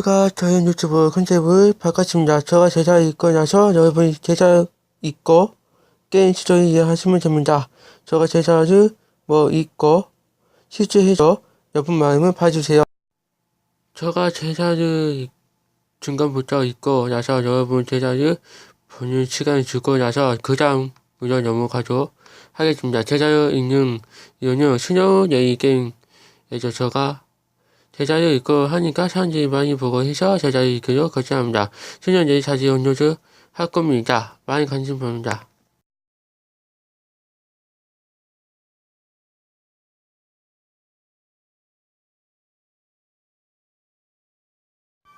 제가 저희 유튜브 컨셉을 바꿨습니다. 제가 제자 있고 나서 여러분이 제자 있고 게임 시도를 이해하시면 됩니다. 제가 제자를 뭐 있고 실제해서 여러분 마음을 봐주세요. 제가 제자를 중간부터 있고 나서 여러분 제자를 보는 시간을 주고 나서 그 다음 으로 넘어가도록 하겠습니다. 제자를 읽는 이유는 수녀 내이 게임에서 제가 제자를 읽고 하니까 사람들이 많이 보고 해서 제자를 읽기로 결정합니다. 내일 다시 업로드 할 겁니다. 많이 관심 바랍니다.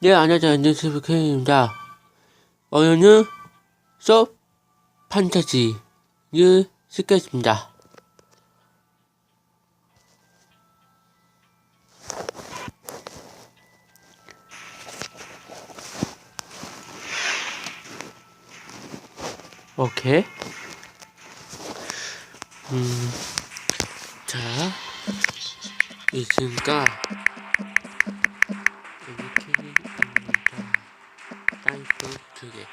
네, 안녕하세요. 뉴스브 캔입니다. 오늘은 소 판타지를 쓰겠습니다. 오케이. 음, 자, 있으니까, 이렇게 입니다. 타이프 두 개.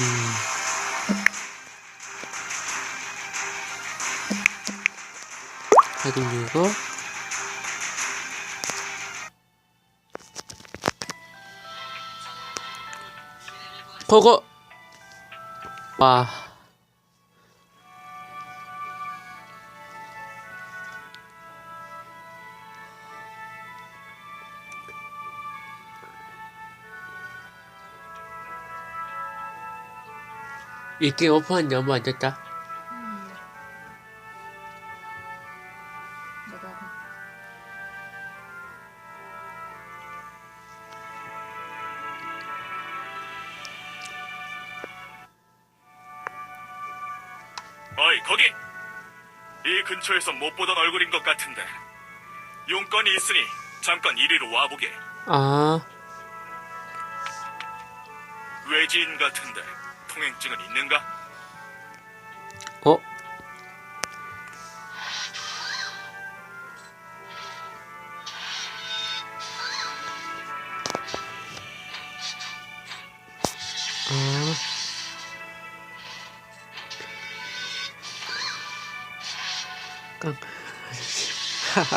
음. 확인 누르 고, 그거 와 이 게임 오픈한 지 얼마 안 됐다. 이 근처에서 못 보던 얼굴인 것 같은데. 용건이 있으니 잠깐 이리로 와보게. 아, 외지인 같은데 통행증은 있는가?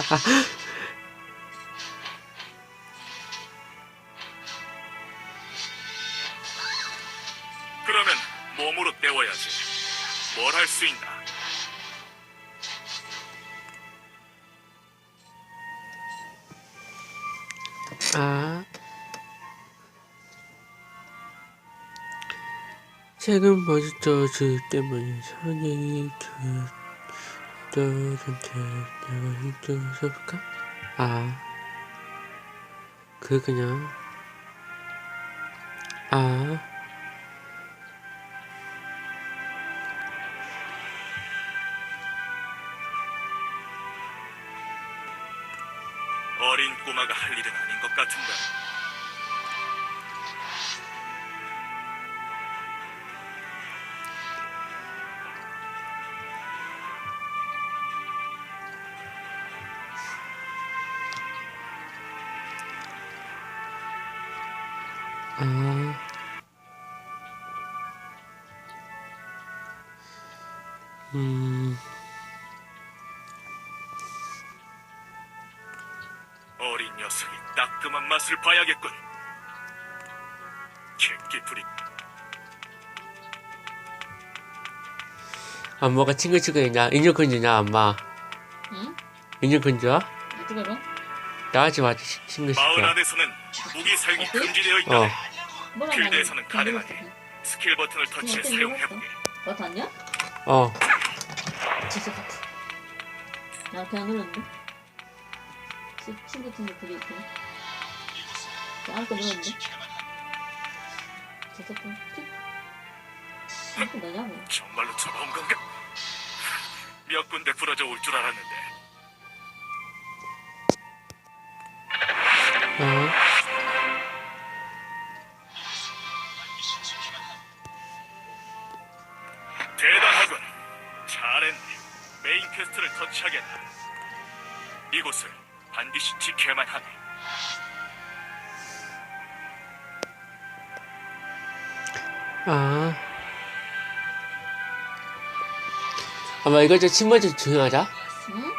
그러면 몸으로 때워야지 뭘 할 수 있나? 아. 최근 버즈저즈 때문에 선생이 그 들한테 내가 힘들어 써볼까? 아. 그 그냥 아. 아. 음. 어린 녀석이 따끔한 맛을 봐야겠군 개끼풀이 안마가 칭글칭글이냐? 인형근주냐, 안마? 응? 인형근주야? 어떻게 알아? 나가지 마, 마을 칭글칭글. 안에서는 무기 사용이 어때? 금지되어 있다 어. 필드에서는 가능하니 스킬 버튼을 터치해 사용해보게 너 닿냐? 어. 진짜 같아. 나 그냥 눌렀는데? 친- 친구 친구 둘이 있구나. 아무거 눌렀는데? 픽? 아무거 너냐고. 정말로 잡아온 건가? 몇 군데 부러져 올 줄 알았는데 이거 좀 신발 좀 조용하자. 응?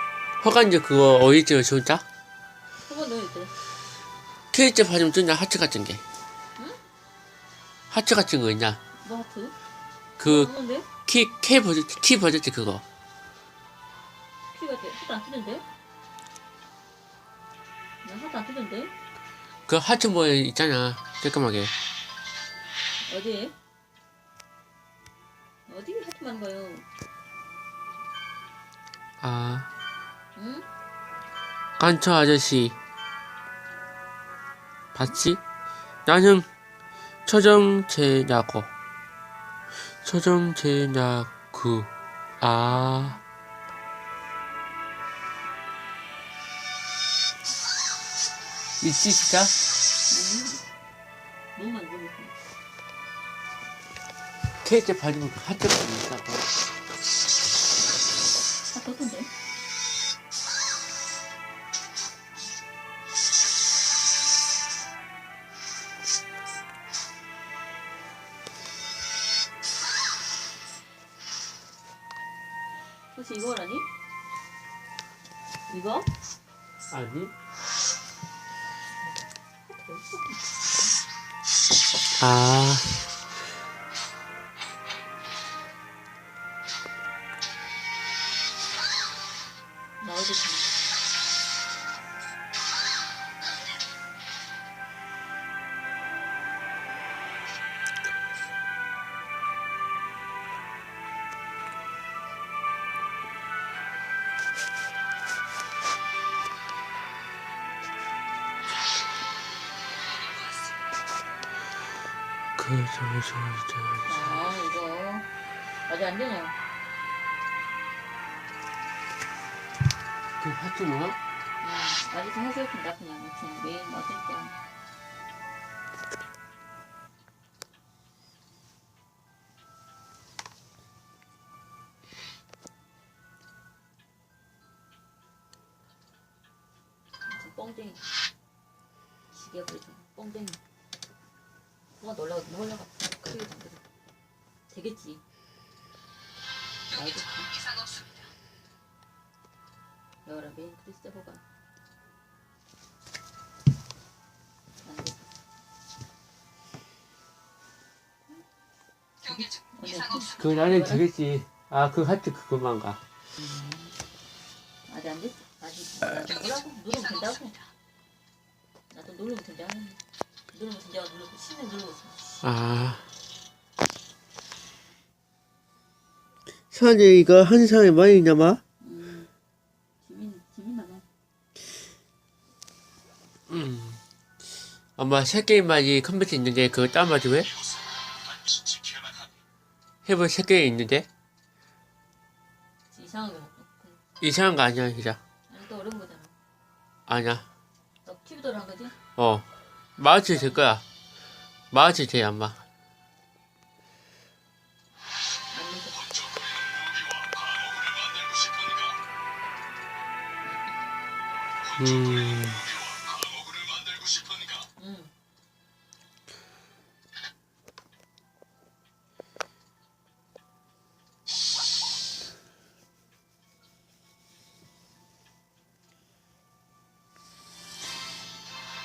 허간지 그거 어디 찍어 진짜? 그거 넣을 때. 케이스 파좀 준다 하트 같은 게. 응? 하트 같은 거 있냐? 뭐 하트? 그 없는데? 키, K 버전, 키 버전지 그거. 키가 돼. 하트 안 뜨는데? 나 하트 안 뜨는데? 그 하트 모양 있잖아. 깔끔하게. 어디에? 어디 하트 많은 거요? 아. 응? 깐초 아저씨. 봤지? 나는 초정제냐고. 초정제냐구. 아. 있지, 진짜? 너무 많이 보냈어. 케이크 그 하트 받으면 있다고. 하트 아 이거 아직 안 되냐? 그 하트 뭐야? 응, 아직 해설핀다 그냥 그냥 메인 어쨌든 지금 뻥땡이. 시계 버리죠 뻥땡이 뭐가 놀라가 놀라가 크게 던져 되겠지 알겠지 여라 메인 크리스토퍼가 안 돼. 언니, 그 나는 되겠지. 아, 그 하트 그것만가. 아직 안 됐어. 아직 누르면 된다고. 나도 누르면 된다. 누르면 된다고 누르고 신을 누르고 있어. 아. 이거 한 사람이 많이 남아? 음, 지민 나가. 음. 엄마 세 게임만이 컴퓨터 있는데 그거 다운받으 왜? 해볼 세 게임 있는데? 이상한 거 아니야, 진짜. 아니 또 어려운 거잖아. 아니야. 너 큐브도를 한 거지? 어. 마우스 될 거야. 아마. 안 돼. 음.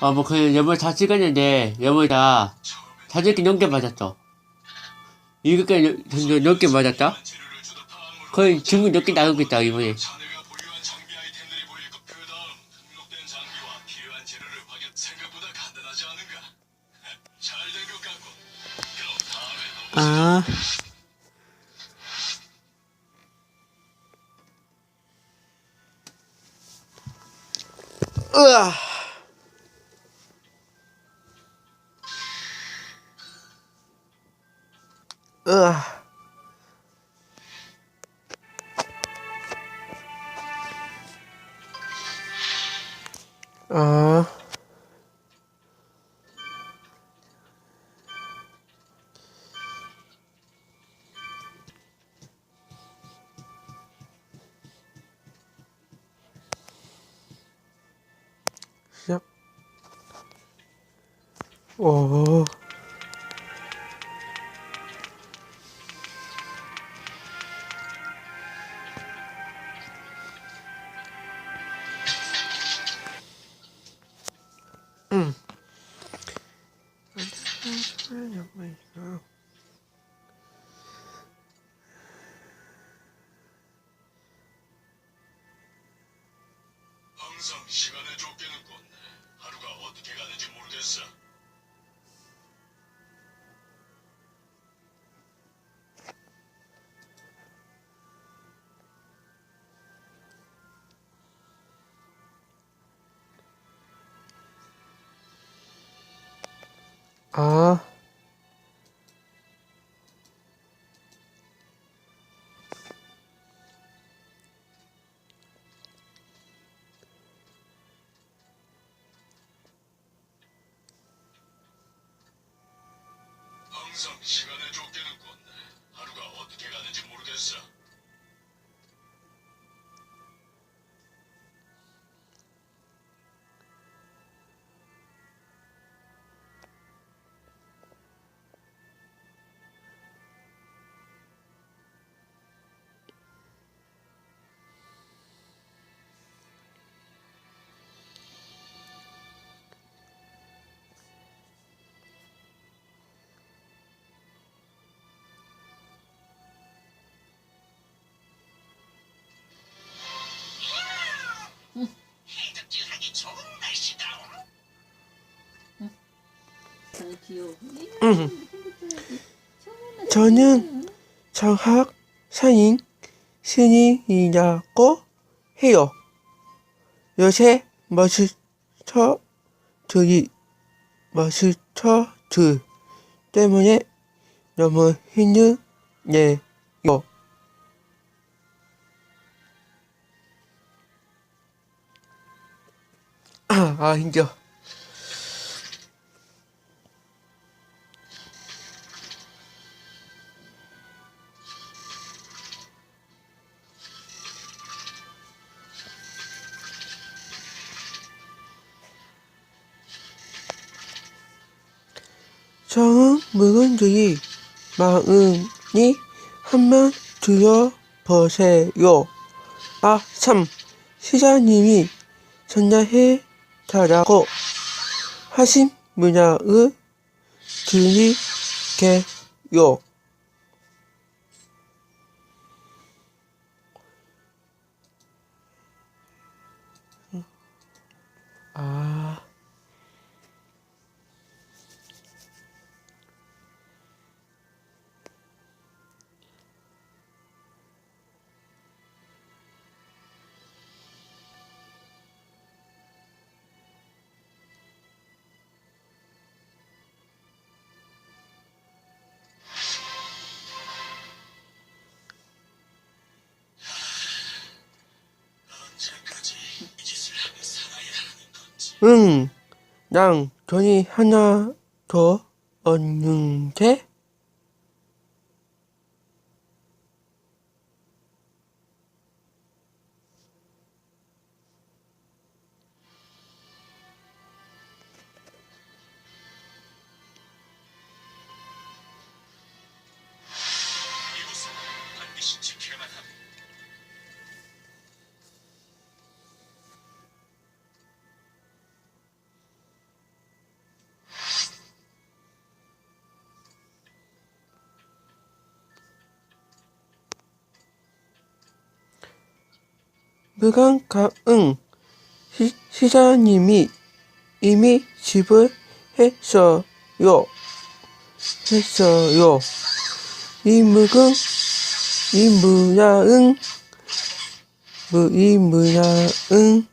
어, 뭐, 그, 여보 다 찍었는데, 여보 다, 다섯 개 넘게 맞았어. 개, 정도 넘게 맞았다? 거의 증거 몇개 나오겠다, 이번에. 아, 항상 시간에 쫓기는군. 하루가 어떻게 가는지 모르겠어. 항상 시간에 쫓기는군. 하루가 어떻게 가는지 모르겠어. 저는 장학 산인 신이라고 해요. 요새 머스터들이 머스터들 때문에 너무 힘드네요. 아, 아 힘들어. 적은 물건들이 마음이 한번 들어보세요. 아, 참, 시장님이 전화해 달라고 하신 문양을 드릴게요. 응, 난 돈이 하나 더 없는데? 시, 시장님이 이미 집을 했어요. 했어요. 이 묵은, 이 문양은, 무, 이 문양은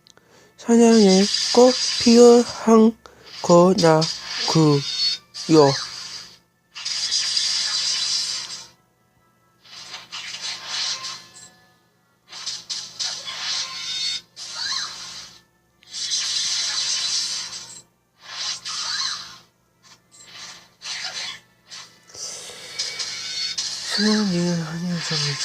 사냥에 꼭 필요한 거라고요. 그냥 일 하는 점이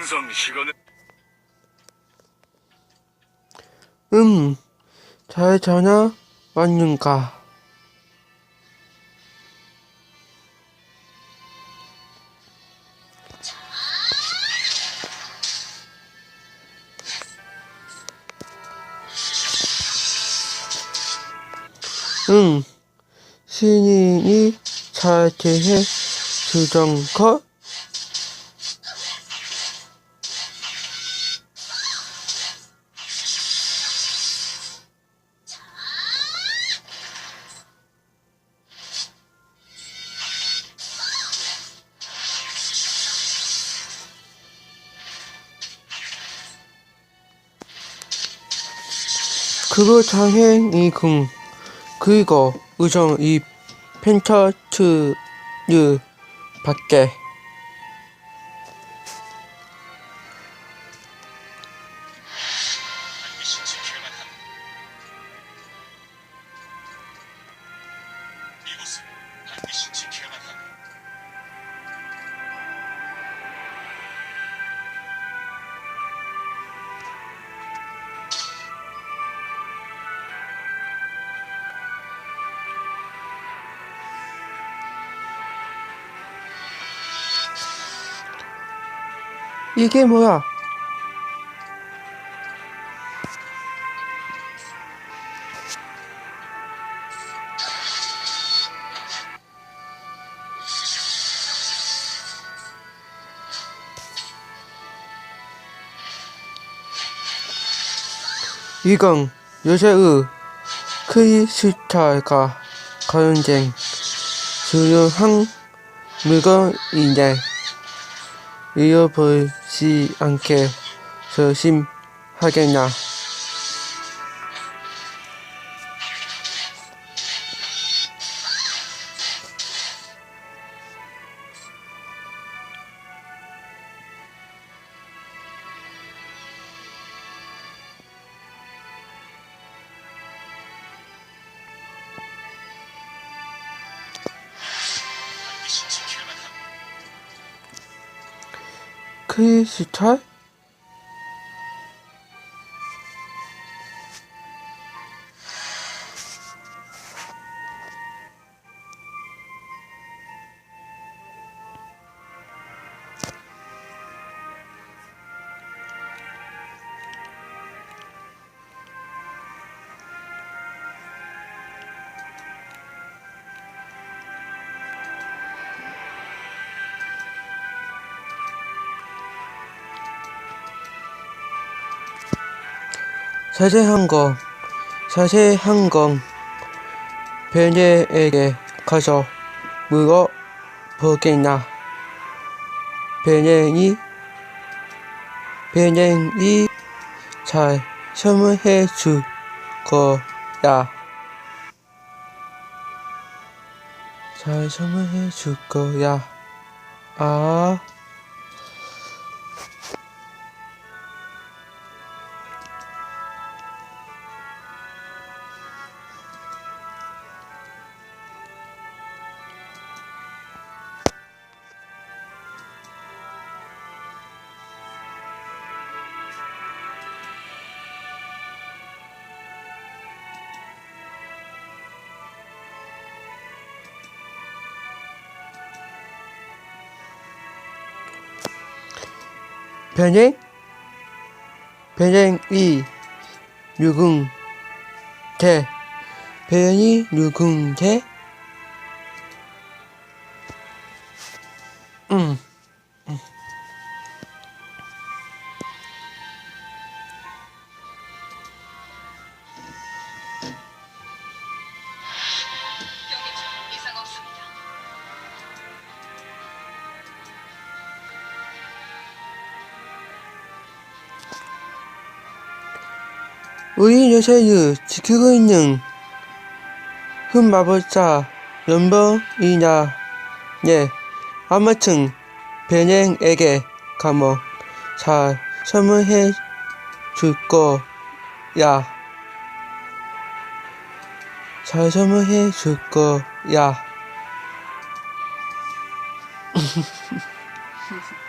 항상 시간에 음, 잘 자나 왔는가? 응, 신인이 잘 대해 주던 것? 그거 장행이군. 그리고 우선 이 펜타트유 밖에 이게 뭐야? 이건 요새의 크리스탈과 관련된 중요한 물건이네. 잃어버리지 않게 조심하겠나. 자세한 거, 자세한 건 베네에게 가서 물어보겠나. 베네이, 베네이 잘 선물해 줄 거야. 잘 선물해 줄 거야. 아. 변행? 변행이 누군데? 변이 누군데? 음, 음. 우리 요새를 지키고 있는 흑마법사 연봉이냐 예 아무튼 베냉에게 감옥 잘 선물해 줄 거야 잘 선물해 줄 거야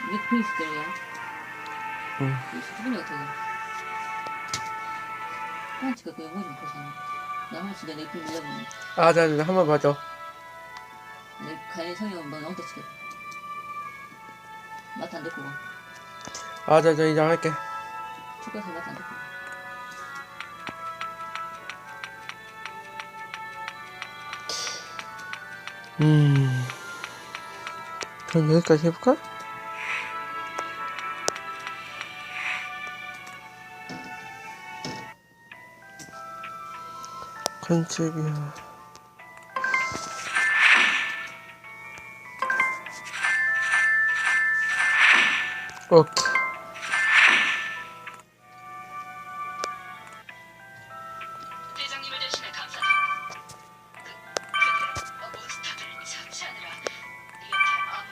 이게 프린스 때문이야. 응. 수준이 같아. 프란치가 그 영화 좀 보잖아. 나만 진짜 내 film 밀려보네. 아, 나, 나 한번 봐줘. 내 가인 성형 한번 엉터 치게. 맛안 듣고 가. 아, 나, 나 이제 할게. 축구에서 맛안 듣고. 음. 그럼 여기까지 해볼까? 컨셉이야. 오케이. 그, 어, 몬스터들을 처치하느라 이렇게 아무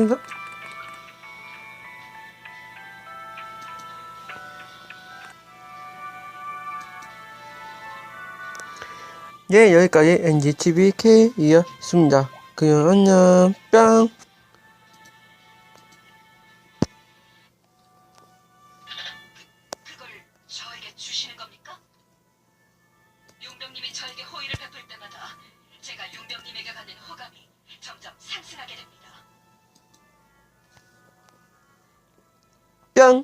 쉬나? 네, 여기까지 NGTVK이었습니다. 그럼 안녕, 뿅! trơn